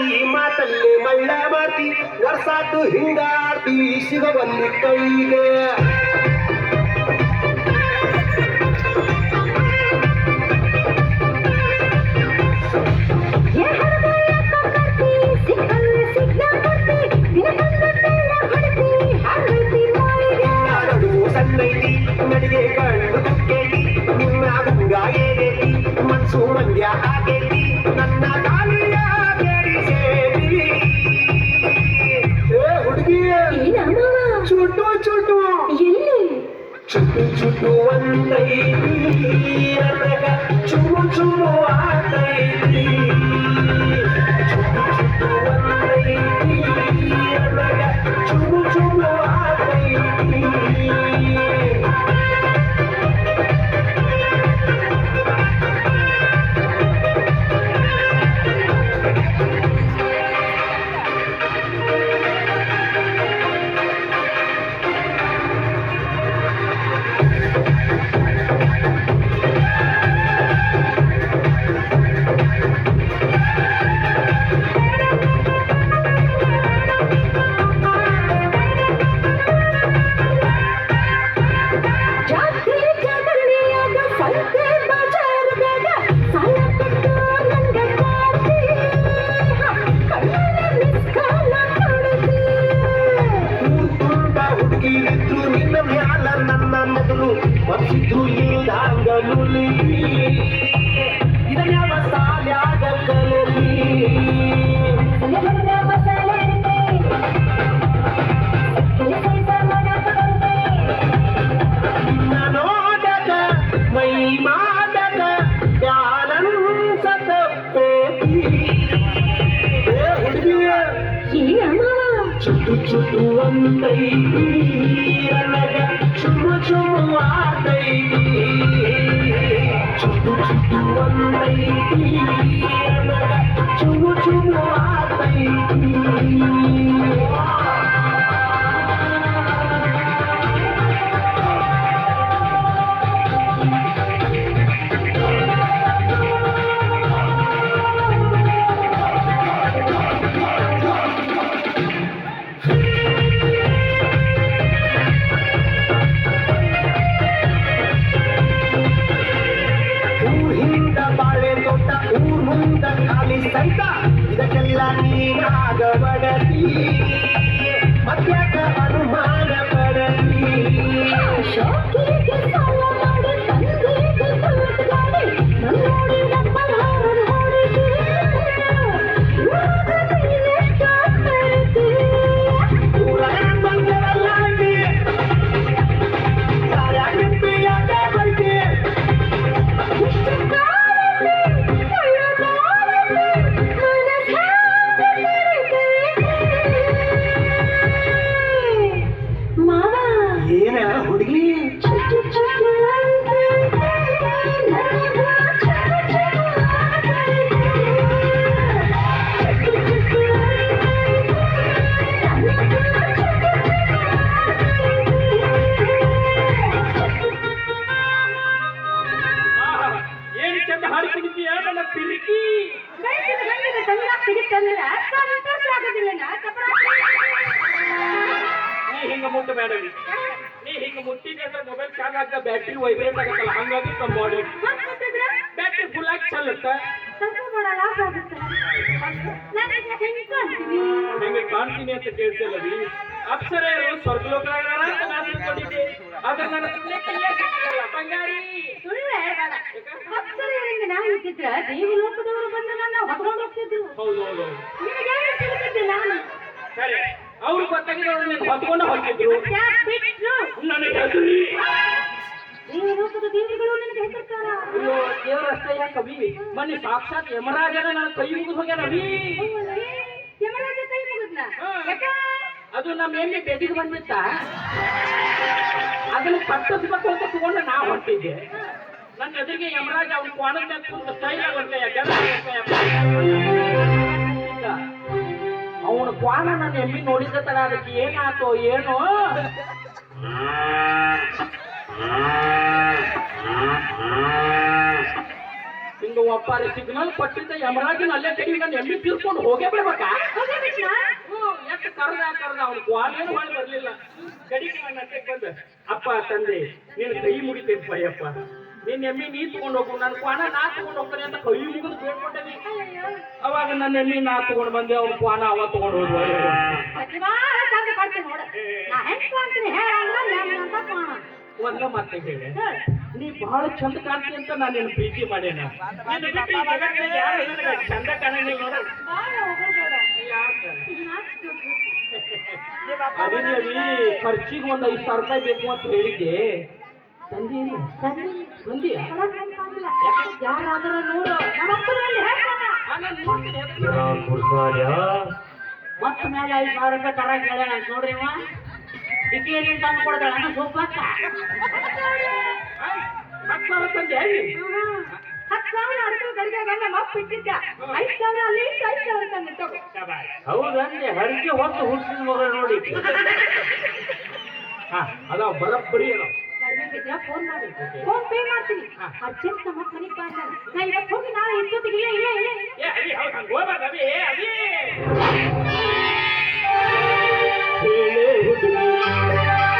ಈ ಮಾತಲ್ಲಿ ಮಳ್ಳ ಮಾಡ್ತಿ ವರ್ಷಾತು ಹಿಂಗಾಡ್ತಿ ಶಿವವನ್ನು ಕೈಗೆ. ನಡಿಗೆ ಕಂಡು ಕೇಳಿ ನಿಮ್ಮ ಗಂಗಾ ಏನೇತಿ ಮನ್ಸು ಮಂಡ್ಯ చుట్టు చుట్టు అనగా చుమ్ము చుమ్ము ఆటైంది. చుట్టు చుట్టు అనగా చుమ్ము చుమ్ము ఆటైంది. ಚುಮ್ಮು ಆತೈತಿ ತುಂಡ ಹುಡುಗಿರಿದ್ರು ನಿನ್ನ ಮ್ಯಾಲ ನನ್ನ ಮೊದಲು ಮರ್ಸಿದ್ರು ಇಲ್ದಂಗ ನುಲಿ ಇದನ್ಯಾವ ಸಾಲ್ಯಾಗ ಕಲಲಿ ನಿನ್ನ ನೋಡಕ ಮೈ ಮಾಡಕ ಬ್ಯಾಲನ್ಸ ತಪ್ಪೇತಿ छो छो त छुजो आदतूमी छुम छो आद ನೀನಾಗ ಮುಟ್ಟ ಬೇಡವಿ ನೀ ಹಿಂಗ ಮುಟ್ಟಿದೆ ಅಂದ್ರೆ ಮೊಬೈಲ್ ಚಾರ್ಜ್ ಆಗ ಬ್ಯಾಟ್ರಿ ವೈಬ್ರೇಟ್ ಆಗತ್ತಲ್ಲ ಹಂಗಾಗಿ ನಮ್ಮ ಬಾಡಿ ಬ್ಯಾಟ್ರಿ ಫುಲ್ ಆಗಿ ಚಲತ್ತ ಹೆಂಗೆ ಕಾಣ್ತೀನಿ ಅಂತ ಕೇಳ್ತಿಲ್ಲವಿ ಅಪ್ಸರೆಯರು ಸ್ವರ್ಗಲೋಕದಾಗ ನಾ ತಿಳ್ಕೊಂಡಿದ್ದೆ ಆದ್ರೆ ನನ್ನ ಸುಮ್ಮನೆ ಕೈಯಾಗ ಸಿಕ್ಕಿಲ್ಲ, ಬಂಗಾರಿ ದೇವಲೋಕದವರು ಬಂದು ನನ್ನ ಹೊತ್ಕೊಂಡು ಹೋಗ್ತಿದ್ರು ಹೌದು ಹೌದು ಹೌದು ನಿನಗೆ ಹೇಗೆ ತಿಳಿದಿದ್ದೆ ನಾನು ಸರಿ ಅವ್ರು ಗೊತ್ತಾಗಿರೋ ಹೊತ್ಕೊಂಡು ಹೋಗಿದ್ರು ಯಾಕೆ ಬಿಟ್ರು? ನನಗೆ ಹೆದರ್ತಾರ ಅಯ್ಯೋ ದೇವರಷ್ಟೇ ಯಾಕೆ ಕವಿ? ಮೊನ್ನೆ ಸಾಕ್ಷಾತ್ ಯಮರಾಜನ ನನ್ನ ಕೈ ಮುಗಿದು ಹೋಗ್ಯಾನ ಅವಿ ಯಮರಾಜ ಕೈ ಮುಗಿದ್ನ? ಹಾ. ಯಾಕ? ಅದು ನಮ್ಮ ಎಮ್ಮೆ ಬೆದಿಗೆ ಬಂದಿತ್ತ ಅದನ್ನು ಕಟ್ಟಿಸ್ಬೇಕು ಅಂತ ತಗೊಂಡು ನಾ ಹೊರಟಿದ್ದೆ. ನನ್ನ ಎದುರಿಗೆ ಯಮರಾಜ ಅವ್ನು ಕೋಣದ ಮೇಲೆ ಕುಂತು ಸ್ಟೈಲ್ ಆಗುತ್ತೆ ನಾನು ಎಮ್ಮಿ ನೋಡಿದ ತರ ಅದಕ್ಕೆ ಏನಾತೋ ಏನೋ? ಹಿಂಗ ಒಪ್ಪಾರಿ ಸಿಗ್ನಲ್ ಕೊಟ್ಟಿದ್ದ ಯಮರಾಜನ ಅಲ್ಲೇ ತೆಗಿ ನಾನು ಎಮ್ಮಿ ತೀರ್ಕೊಂಡು ಹೋಗೇ ಬಿಡ್ಬೇಕಾ ಎಷ್ಟು ಕರ್ದ ಕರ್ದ ಅವ್ನು ಕ್ವಾಲೇನು ಮಾಡಿ ಬರ್ಲಿಲ್ಲ. ಕಡಿಗೆ ನನ್ನ ಅಪ್ಪ ತಂದೆ ನೀನು ಕೈ ಮುಗಿತೇನೆ ಪಯ್ಯಪ್ಪ ನಿನ್ನ ಎಮ್ಮಿ ನೀ ತಗೊಂಡು ಹೋಗು. ನನ್ನ ಕ್ವಾನ ನಾ ತಗೊಂಡು ಹೋಗ್ತಾನೆ ಅಂತ ಕೈ ಮುಗಿದು ಬೇಡ್ಕೊಂಡೇನಿ ಅವಾಗ ನನ್ನ ಎಮ್ಮಿ ನಾ ತಗೊಂಡು ಬಂದೆ ಅವ್ನ ಕ್ವಾನ ಅವ ತಗೊಂಡು ಹೋದ್ವ. ಒಂದ ಮತ್ತೆ ಹೇಳಿ. ನೀ ಬಹಳ ಚಂದ ಕಾಣ್ತಿ ಅಂತ ನಾನು ನಿನ್ನ ಪ್ರೀತಿ ಮಾಡೇನ. ಚಂದ ಕಾಣಿ ನೋಡು. ಖರ್ಚಿಗೆ ಒಂದ್ ಐದು ಸಾವಿರ ರೂಪಾಯಿ ಬೇಕು ಅಂತ ಹೇಳಿದ್ದೆ. ತಂದೀನಿ ತಂದಿನಿ. ತಂದಿಯ ಒಳಗ್ ಬಂದ್ ಕಾಣಿಲ್ಲ. ಯಾರಾದ್ರೂ ನೋಡು ನಮ್ಮ ಅಪ್ಪನಲ್ಲಿ ಹೇಳ್ತಾನ. ಮತ್ತ ಮೇಲೆ ಐದು ಸಾವಿರ ರೂಪಾಯಿ ನೋಡ್ರಿ ಅವ ಟಿಕಿಯಲ್ಲಿ ತಂದು ಕೊಡ್ತಾಳ. ಸೂಪರ್ ಹತ್ತು ಸಾವಿರ ತಂದೆ. ಹತ್ತು ಸಾವಿರ ನಮ್ಮ ಅಪ್ಪ ಇಟ್ಟಿದ್ದ. ಐದು ಸಾವಿರ ಅಲ್ಲಿ ಐದು ಸಾವಿರ ತಂದು ತಗೋ. ಹೌದಂದೆ ಹೊತ್ತು ಹುಟ್ಟಿದ ಮಗ ನೋಡಿ. ಹಾ ಅದಾವ ಬರಬ್ಬರಿ ಅದಾವ ಫೋನ್ ಮಾಡಿ ಫೋನ್ ಪೇ ಮಾಡ್ತೀನಿ ಅರ್ಜೆಂಟ್ ಸಮಸ್ಯೆ ನಾ ಇಲ್ಲ ಹೋಗಿ ನಾಳೆ ಇಷ್ಟೊತ್ತಿಗೆ ಇಲ್ಲ ಇಲ್ಲ